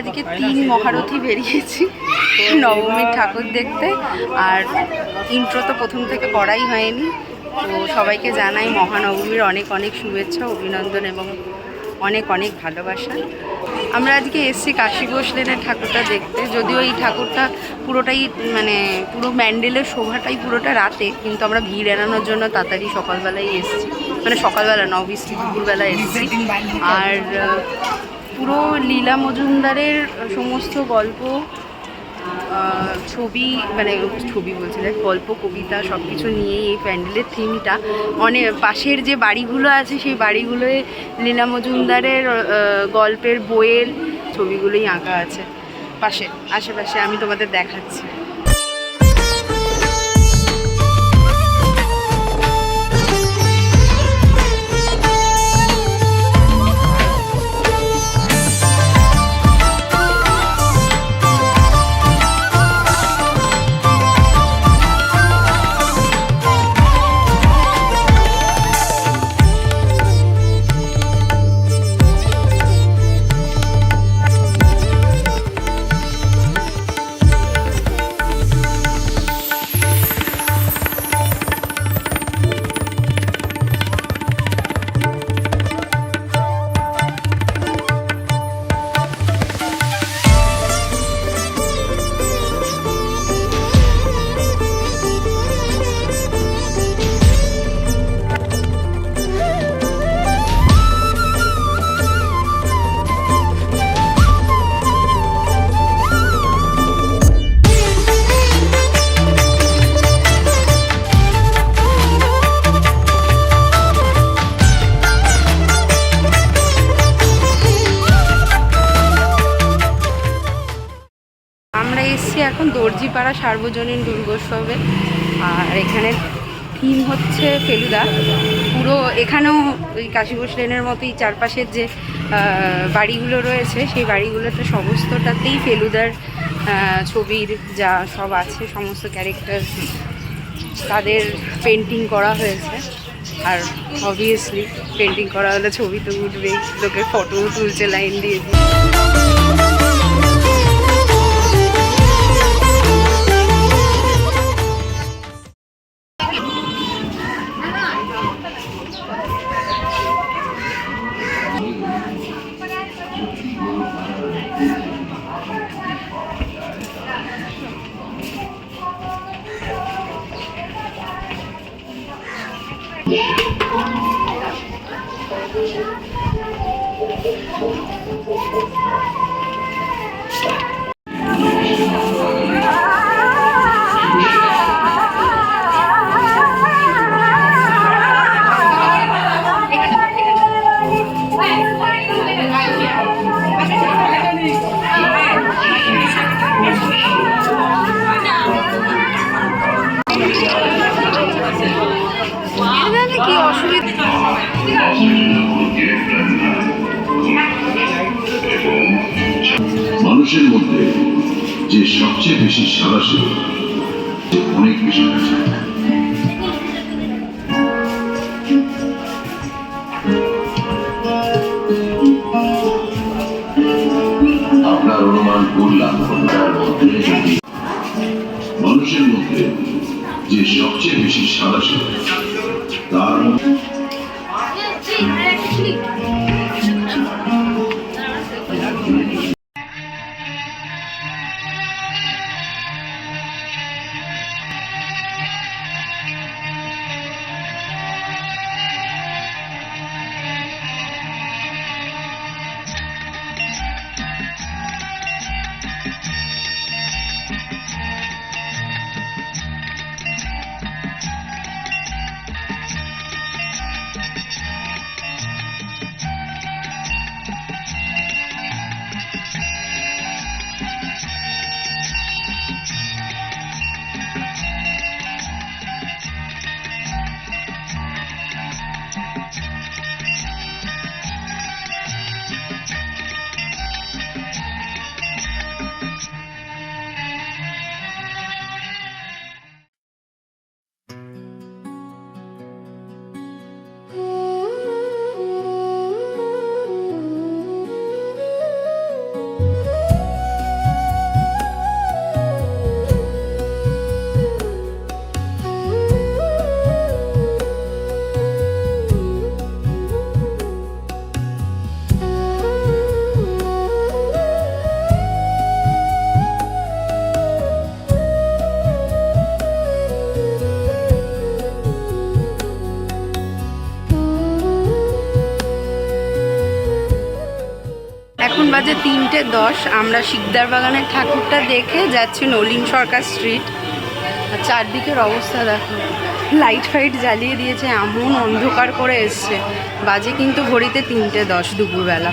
আজকে তিন মহারথী বেরিয়েছি, নবমীর ঠাকুর দেখতে। আর ইন্ট্রো তো প্রথম থেকে করাই হয়নি। তো সবাইকে জানাই মহানবমীর অনেক অনেক শুভেচ্ছা, অভিনন্দন এবং অনেক অনেক ভালোবাসা। আমরা আজকে এসছি কাশী ঘোষ লেনের ঠাকুরটা দেখতে। যদিও এই ঠাকুরটা পুরোটাই মানে পুরো ম্যান্ডেলের শোভাটাই পুরোটা রাতে, কিন্তু আমরা ভিড় এড়ানোর জন্য তাড়াতাড়ি সকালবেলায় এসছি। মানে সকালবেলা ন বৃষ্টি দুপুরবেলা এসছি। আর পুরো লীলা মজুমদারের সমস্ত গল্প ছবি মানে ছবি বলছি দেখ গল্প, কবিতা সব কিছু নিয়েই এই প্যান্ডেলের থিমটা। অনেক পাশের যে বাড়িগুলো আছে, সেই বাড়িগুলোয় লীলা মজুমদারের গল্পের বইয়ের ছবিগুলোই আঁকা আছে। পাশে, আশেপাশে আমি তোমাদের দেখাচ্ছি। এখন দর্জিপাড়া সার্বজনীন দুর্গোৎসবে। আর এখানে থিম হচ্ছে ফেলুদা। পুরো এখানেও ওই কাশীঘোষ লেনের মতোই চারপাশের যে বাড়িগুলো রয়েছে, সেই বাড়িগুলোতে সমস্তটাতেই ফেলুদার ছবির যা সব আছে, সমস্ত ক্যারেক্টার তাদের পেন্টিং করা হয়েছে। আর অবভিয়াসলি পেন্টিং করা হলে ছবি তো উঠবেই লোকের ফটোও তুলছে লাইন দিয়ে। মানুষের মধ্যে যে সবচেয়ে বেশি সাদাশীল অনেক বেশি আপনার অনুমান করলাম মানুষের মধ্যে যে সবচেয়ে বেশি সাদাশীল তার মধ্যে এখন বাজে তিনটে দশ, আমরা শিকদার বাগানের ঠাকুরটা দেখে যাচ্ছি নলিন সরকার স্ট্রিট আর চারদিকের অবস্থা দেখো লাইট ফাইট জ্বালিয়ে দিয়েছে, এমন অন্ধকার করে এসছে। বাজে কিন্তু ঘড়িতে তিনটে দশ দুপুরবেলা।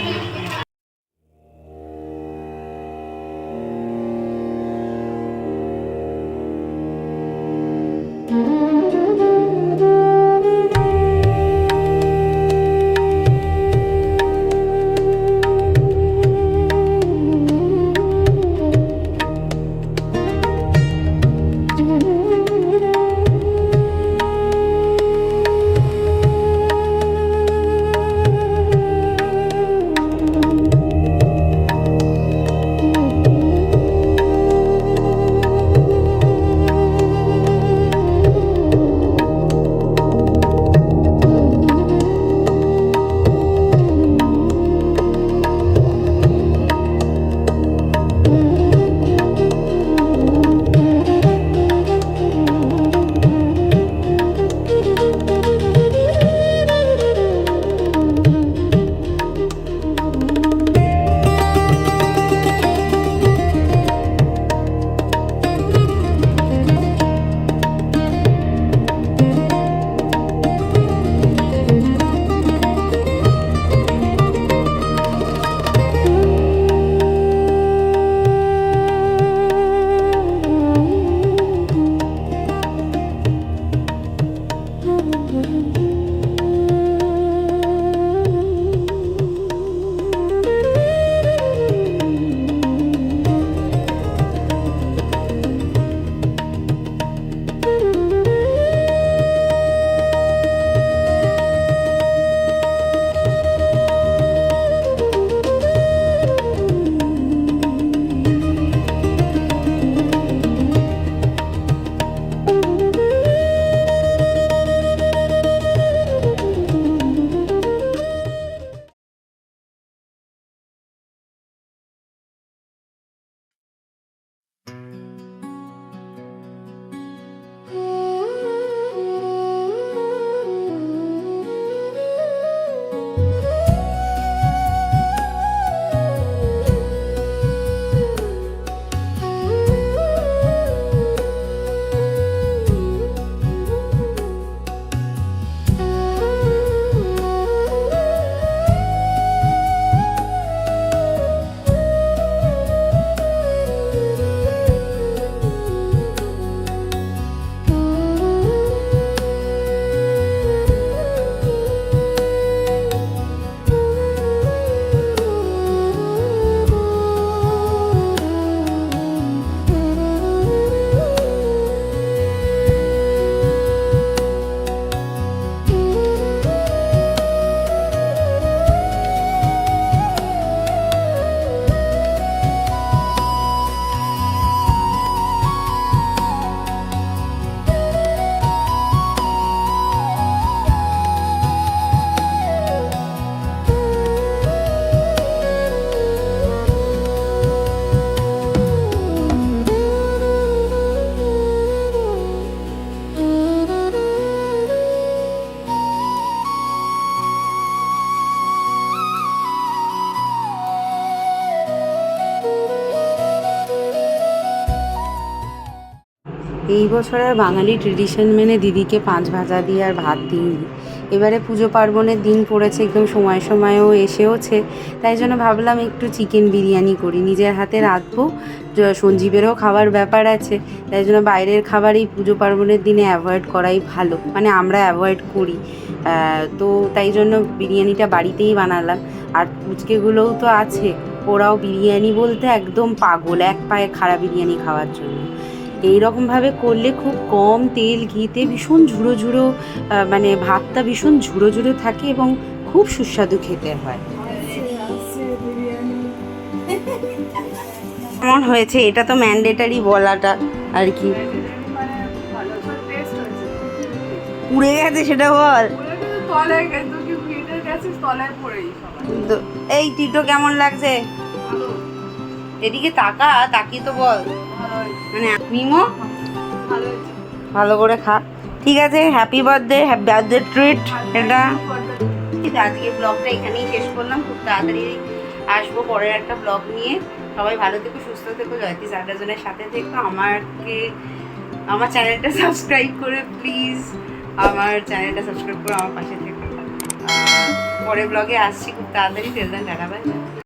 এই বছর আর বাঙালি ট্রেডিশন মেনে দিদিকে পাঁচ ভাজা দিয়ে আর ভাত দিইনি। এবারে পুজো পার্বণের দিন পড়েছে, একদম সময় সময়েও এসেওছে। তাই জন্য ভাবলাম একটু চিকেন বিরিয়ানি করি। নিজের হাতে রাঁধবো সঞ্জীবেরও খাবার ব্যাপার আছে। তাই জন্য বাইরের খাবার এই পুজো পার্বণের দিনে অ্যাভয়েড করাই ভালো। মানে আমরা অ্যাভয়েড করি। তো তাই জন্য বিরিয়ানিটা বাড়িতেই বানালাম। আর পুচকেগুলোও তো আছে। ওরাও বিরিয়ানি বলতে একদম পাগল, এক পায়ে খারাপ বিরিয়ানি খাওয়ার জন্য। এই রকমভাবে করলে খুব কম তেল, ঘিতে ভীষণ ঝুড়ো ঝুড়ো মানে ভাতটা ভীষণ ঝুড়ো ঝুড়ো থাকে এবং খুব সুস্বাদু খেতে হয়। কেমন হয়েছে? এটা তো ম্যান্ডেটারি বলাটা আর কি। পুড়ে গেছে, সেটা বল। এই টিটো কেমন লাগছে? এদিকে তাকা, তাকিয়ে তো বল। মানে মিমো? ভালো করে খা। ঠিক আছে happy birthday happy birthday treat এটা। আজকে ব্লগটা এখানেই শেষ করলাম, খুব তাড়াতাড়ি আসব পরের একটা ব্লগ নিয়ে। সবাই ভালো থেকো, সুস্থ থেকো জয়তি সার্টাজনের সাথে থেকো। আমাকে, আমার চ্যানেলটা সাবস্ক্রাইব করে প্লিজ আমার চ্যানেলটা সাবস্ক্রাইব করে আমার পাশে থেকো। পরের ব্লগে আসছি, খুব তাড়াতাড়ি। তেলদান টাটা বাই